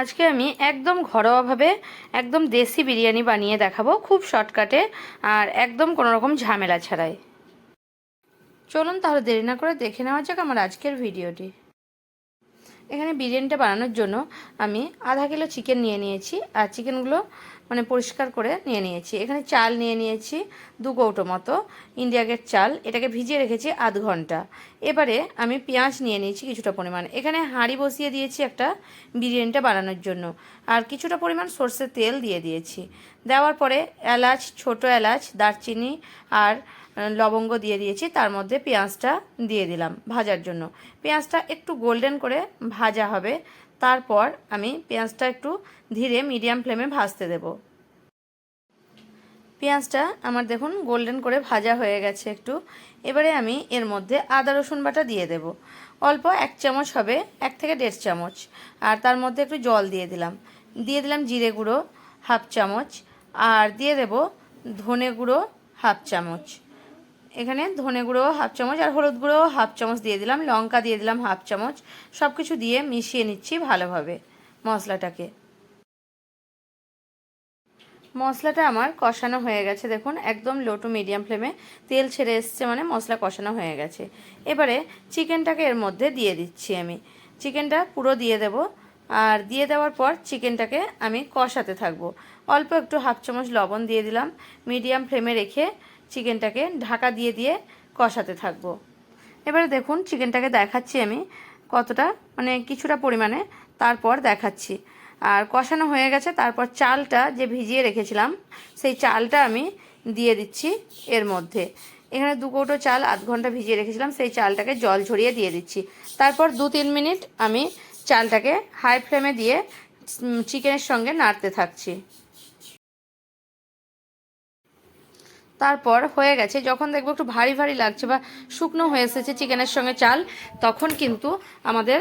আজকে আমি একদম ঘরোয়াভাবে একদম দেশি বিরিয়ানি বানিয়ে দেখাবো খুব শর্টকাটে আর একদম কোনো রকম ঝামেলা ছাড়াই। চলুন তাহলে দেরি না করে দেখে নেওয়া যাক আমার আজকের ভিডিওটি। এখানে বিরিয়ানিটা বানানোর জন্য আমি আধা কিলো চিকেন নিয়ে নিয়েছি আর চিকেনগুলো মানে পরিষ্কার করে নিয়ে নিয়েছি। এখানে চাল নিয়ে নিয়েছি, দু কৌটো মতো। ইন্ডিয়া গেট চাল, এটাকে ভিজিয়ে রেখেছি আধ ঘণ্টা। এবারে আমি পেঁয়াজ নিয়ে নিয়েছি কিছুটা পরিমাণ। এখানে হাঁড়ি বসিয়ে দিয়েছি একটা বিরিয়ানিটা বানানোর জন্য। আর কিছুটা পরিমাণ সর্ষের তেল দিয়ে দিয়েছি। দেওয়ার পরে এলাচ, ছোট এলাচ, দারচিনি আর লবঙ্গ দিয়ে দিয়েছি। তার মধ্যে পেঁয়াজটা দিয়ে দিলাম ভাজার জন্য। পেঁয়াজটা একটু গোল্ডেন করে ভাজা হবে। তারপর আমি পেঁয়াজটা একটু ধীরে মিডিয়াম ফ্লেমে ভাজতে দেব। পেঁয়াজটা আমার দেখুন গোল্ডেন করে ভাজা হয়ে গেছে একটু। এবারে আমি এর মধ্যে আদা, রসুন বাটা দিয়ে দেব। অল্প এক চামচ হবে, এক থেকে দেড় চামচ। আর তার মধ্যে একটু জল দিয়ে দিলাম। দিয়ে দিলাম জিরে গুঁড়ো, হাফ চামচ। আর দিয়ে দেব ধনে গুঁড়ো, হাফ চামচ। এখানে ধনে গুঁড়ো, হাফ চামচ, আর হলুদ গুঁড়ো, হাফ চামচ দিয়ে দিলাম, লঙ্কা দিয়ে দিলাম হাফ চামচ। সব কিছু দিয়ে মিশিয়ে নিচ্ছি ভালোভাবে মশলাটাকে। মশলাটা আমার কষানো হয়ে গেছে, দেখুন, একদম লো টু মিডিয়াম ফ্লেমে তেল ছেড়ে এসছে মানে মশলা কষানো হয়ে গেছে। এবারে চিকেনটাকে এর মধ্যে দিয়ে দিচ্ছি আমি। চিকেনটা পুরো দিয়ে দেব, আর দিয়ে দেওয়ার পর চিকেনটাকে আমি কষাতে থাকব। অল্প একটু হাফ চামচ লবণ দিয়ে দিলাম। মিডিয়াম ফ্লেমে রেখে চিকেনটাকে ঢাকা দিয়ে দিয়ে কষাতে থাকব। এবারে দেখুন, চিকেনটাকে দেখাচ্ছি আমি কতটা মানে কিছুটা পরিমাণে। তারপর দেখাচ্ছি। আর কষানো হয়ে গেছে, তারপর চালটা যে ভিজিয়ে রেখেছিলাম, সেই চালটা আমি দিয়ে দিচ্ছি এর মধ্যে। এখানে দু কৌটো চাল, আধ ঘণ্টা ভিজিয়ে রেখেছিলাম, সেই চালটাকে জল ঝরিয়ে দিয়ে দিচ্ছি। তারপর দু তিন মিনিট আমি চালটাকে হাই ফ্লেমে দিয়ে চিকেনের সঙ্গে নাড়তে থাকছি। তারপর হয়ে গেছে, যখন দেখব একটু ভারী ভারী লাগছে বা শুকনো হয়ে এসেছে চিকেনের সঙ্গে চাল, তখন কিন্তু আমাদের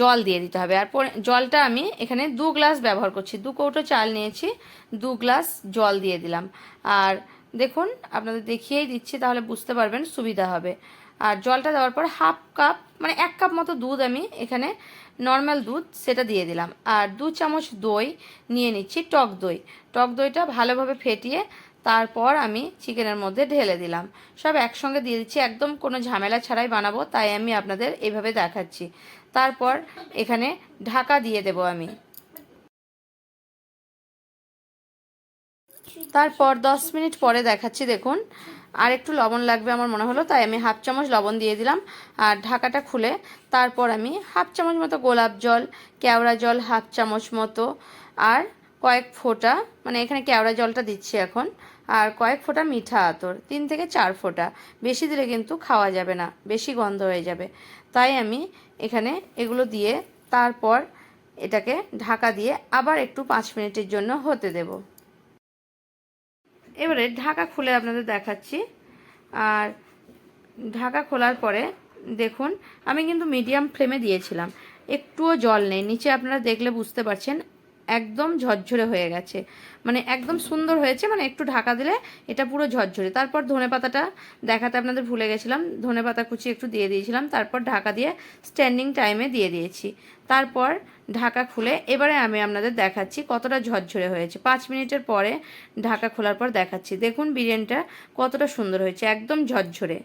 জল দিয়ে দিতে হবে। আর জলটা আমি এখানে দু গ্লাস ব্যবহার করছি, দু কৌটো চাল নিয়েছি, দু গ্লাস জল দিয়ে দিলাম। আর দেখুন, আপনাদের দেখিয়েই দিচ্ছি, তাহলে বুঝতে পারবেন সুবিধা হবে। আর জলটা দেওয়ার পর হাফ কাপ মানে এক কাপ মতো দুধ আমি এখানে নর্মাল দুধ সেটা দিয়ে দিলাম। আর দু চামচ দই নিয়ে নিচ্ছি, টক দই। টক দইটা ভালোভাবে ফেটিয়ে তারপর আমি চিকেনের মধ্যে ঢেলে দিলাম। সব একসঙ্গে দিয়ে দিচ্ছি, একদম কোনো ঝামেলা ছাড়াই বানাবো, তাই আমি আপনাদের এইভাবে দেখাচ্ছি। তারপর এখানে ঢাকা দিয়ে দেব আমি। তারপর দশ মিনিট পরে দেখাচ্ছি, দেখুন। আর একটু লবণ লাগবে আমার মনে হলো, তাই আমি হাফ চামচ লবণ দিয়ে দিলাম। আর ঢাকাটা খুলে তারপর আমি হাফ চামচ মতো গোলাপ জল, কেওড়া জল হাফ চামচ মতো, আর কয়েক ফোঁটা মানে এখানে কেওড়া জলটা দিচ্ছি এখন, আর কয়েক ফোঁটা মিঠা আতর, তিন থেকে চার ফোঁটা। বেশি দিলে কিন্তু খাওয়া যাবে না, বেশি গন্ধ হয়ে যাবে। তাই আমি এখানে এগুলো দিয়ে তারপর এটাকে ঢাকা দিয়ে আবার একটু পাঁচ মিনিটের জন্য হতে দেব। এবারে ঢাকা খুলে আপনাদের দেখাচ্ছি। আর ঢাকা খোলার পরে দেখুন, আমি কিন্তু মিডিয়াম ফ্লেমে দিয়েছিলাম। একটুও জল নেই, নিচে আপনারা দেখলে বুঝতে পারছেন। একদম ঝরঝরে হয়ে গেছে। মানে একদম সুন্দর হয়েছে মানে একটু ঢাকা দিলে এটা পুরো ঝরঝরে। তারপর ধনে পাতাটা দেখাতে আপনাদের ভুলে গেছিলাম, ধনে পাতা কুচি একটু দিয়ে দিয়েছিলাম, তারপর ঢাকা দিয়ে স্ট্যান্ডিং টাইমে দিয়ে দিয়েছি। তারপর ঢাকা খুলে এবারে আমি আপনাদের দেখাচ্ছি কতটা ঝরঝরে হয়েছে। পাঁচ মিনিটের পরে ঢাকা খোলার পর দেখাচ্ছি। দেখুন বিরিয়ানিটা কতটা সুন্দর হয়েছে, একদম ঝরঝরে।